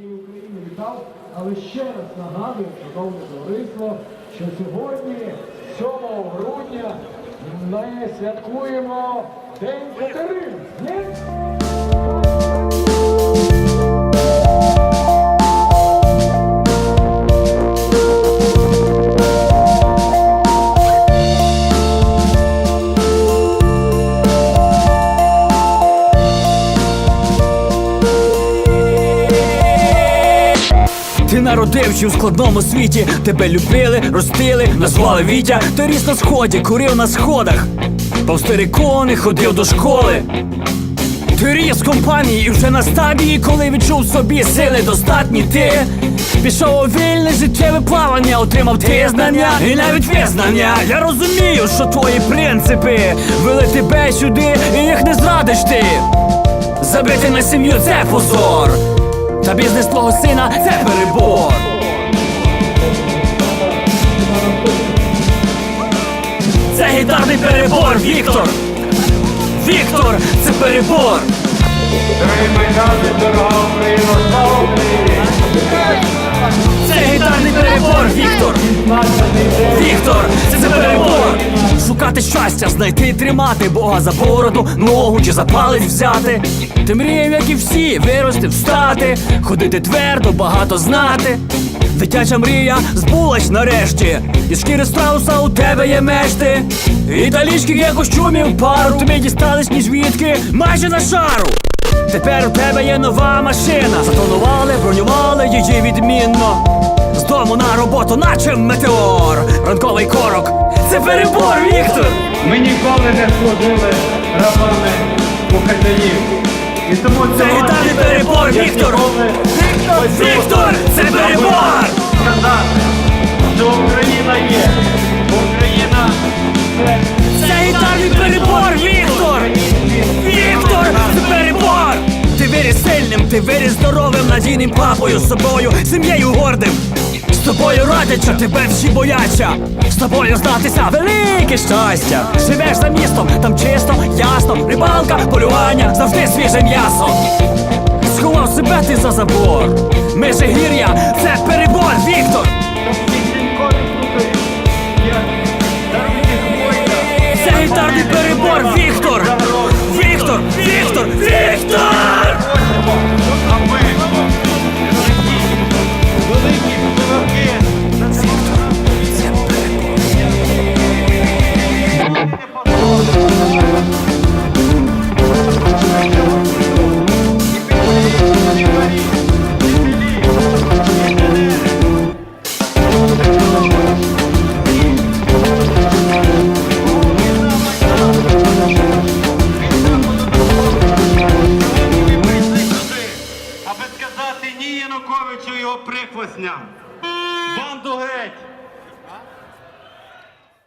всієї України вітав, але ще раз нагадую, шановне товариство, що сьогодні, 7 грудня, ми святкуємо День Катерин. Ти народився у складному світі, тебе любили, ростили, назвали Вітя. Ти ріс на сході, курив на сходах, повстерикони ходив до школи. Ти ріс компанії вже на стадії, коли відчув собі сили достатні ти Пішов у вільне життєве плавання, отримав ти знання і навіть визнання. Я розумію, що твої принципи вели тебе сюди, і їх не зрадиш ти. Забити на сім'ю це позор. Та бізнес твого сина це перебор. Це гітарний перебор, Віктор. Віктор, це перебор. Це Шукати щастя, знайти і тримати Бога за бороду, ногу чи за палець взяти. Ти мріяв, як і всі, вирости, встати, ходити твердо, багато знати. Дитяча мрія збулась нарешті, і шкіри страуса у тебе є мешти. Італійських є костюмів пару, тобі дістались ні звідки, майже на шару. Тепер у тебе є нова машина. Затонували, бронювали її відмінно. З дому на роботу, наче метеор. Ранковий корок. Це перебор, Віктор! Ми ніколи не служили рабами бухгалтерів. І тому Це гітарний перебор, Віктор! Віктор! Віктор! Це перебор! сказати, що Україна є. Україна це Це гітарний перебор, Віктор! Віктор! Це перебор! Ти виріс сильним, ти виріс здоровим, надійним папою, собою, сім'єю гордим. З тобою радяться, тебе всі бояться. З тобою здатися велике щастя. Живеш за містом, там чисто, ясно, рибалка, полювання, завжди свіже м'ясо. Сховав себе ти за забор. Межигір'я, це Януковичу його прихвосням. Банду геть!